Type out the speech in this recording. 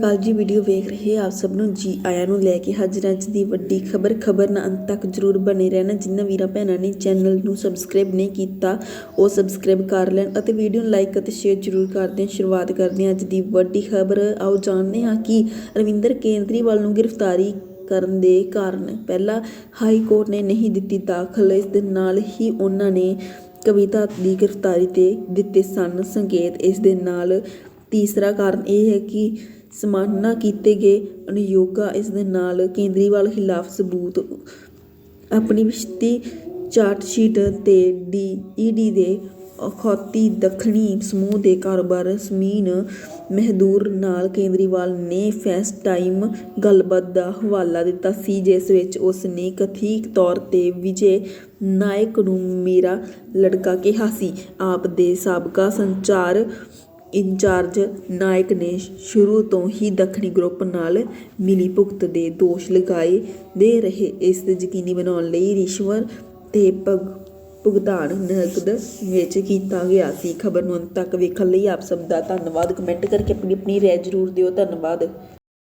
ਕੱਲ ਜੀ ਵੀਡੀਓ ਵੇਖ ਰਹੇ ਆਪ ਸਭ ਨੂੰ, ਜੀ ਆਇਆਂ ਨੂੰ ਲੈ ਕੇ ਹਾਜ਼ਰ ਅੱਜ ਦੀ ਵੱਡੀ ਖਬਰ ਖਬਰ ਨਾਲ ਅੰਤ ਤੱਕ ਜਰੂਰ ਬਣੇ ਰਹਿਣਾ। ਜਿਨ੍ਹਾਂ ਵੀਰਾਂ ਭੈਣਾਂ ਨੇ ਚੈਨਲ ਨੂੰ ਸਬਸਕ੍ਰਾਈਬ ਨਹੀਂ ਕੀਤਾ, ਉਹ ਸਬਸਕ੍ਰਾਈਬ ਕਰ ਲੈਣ ਅਤੇ ਵੀਡੀਓ ਨੂੰ ਲਾਈਕ ਅਤੇ ਸ਼ੇਅਰ ਜਰੂਰ ਕਰਦੇ ਹਾਂ ਸ਼ੁਰੂਆਤ ਕਰਦੇ ਹਾਂ ਅੱਜ ਦੀ ਵੱਡੀ ਖਬਰ। ਆਓ ਜਾਣਦੇ ਹਾਂ ਕਿ ਰਵਿੰਦਰ ਕੇਂਦਰੀਵਾਲ ਨੂੰ ਗ੍ਰਿਫਤਾਰੀ ਕਰਨ ਦੇ ਕਾਰਨ ਪਹਿਲਾਂ ਹਾਈ ਕੋਰਟ ਨੇ ਨਹੀਂ ਦਿੱਤੀ ਦਾਖਲ। ਇਸ ਦੇ ਨਾਲ ਹੀ ਉਹਨਾਂ ਨੇ ਕਵਿਤਾ ਦੀ ਗ੍ਰਿਫਤਾਰੀ ਤੇ ਦਿੱਤੇ ਸਨ ਸੰਕੇਤ। ਇਸ ਦੇ ਨਾਲ ਤੀਸਰਾ ਕਾਰਨ ਇਹ ਹੈ ਕਿ ਸਮਾਨਾ ਕੀਤੇ ਗਏ ਅਨਯੋਗਾ ਇਸ ਦੇ ਨਾਲ ਕੇਂਦਰੀਵਾਲ ਖਿਲਾਫ ਸਬੂਤ ਆਪਣੀ ਵਿਸ਼ਤੀ ਚਾਰਟ ਸ਼ੀਟ ਤੇ ਡੀ ਈਡੀ ਦੇ ਅਖੌਤੀ ਦੱਖਣੀ ਸਮੂਹ ਦੇ ਕਾਰੋਬਾਰ ਸਮੀਨ ਮਹਿਦੂਰ ਨਾਲ ਕੇਂਦਰੀਵਾਲ ਨੇ ਫੈਸ ਟਾਈਮ ਗੱਲਬਾਤ ਦਾ ਹਵਾਲਾ ਦਿੱਤਾ ਸੀ, ਜਿਸ ਵਿੱਚ ਉਸ ਨੇ ਕਥਿਤ ਤੌਰ ਤੇ ਵਿਜੇ ਨਾਇਕ ਨੂੰ ਮੇਰਾ ਲੜਕਾ ਕਿਹਾ ਸੀ। ਆਪ ਦੇ ਸਾਬਕਾ ਸੰਚਾਰ ਇੰਚਾਰਜ ਨਾਇਕ ਨੇ ਸ਼ੁਰੂ ਤੋਂ ਹੀ ਦੱਖਣੀ ਗਰੁੱਪ ਨਾਲ ਮਿਲੀ ਭੁਗਤ ਦੇ ਦੋਸ਼ ਲਗਾਏ ਦੇ ਰਹੇ। ਇਸ ਦੇ ਯਕੀਨੀ ਬਣਾਉਣ ਲਈ ਰਿਸ਼ਵਤ ਤੇ ਭਗ, ਭੁਗਤਾਨ ਨਕਦ ਵਿੱਚ ਕੀਤਾ ਗਿਆ ਸੀ। ਖਬਰ ਨੂੰ ਅੰਤ ਤੱਕ ਵੇਖਣ ਲਈ ਆਪ ਸਭ ਦਾ ਧੰਨਵਾਦ। ਕਮੈਂਟ ਕਰਕੇ ਆਪਣੀ ਆਪਣੀ ਰਾਏ ਜ਼ਰੂਰ ਦਿਓ। ਧੰਨਵਾਦ।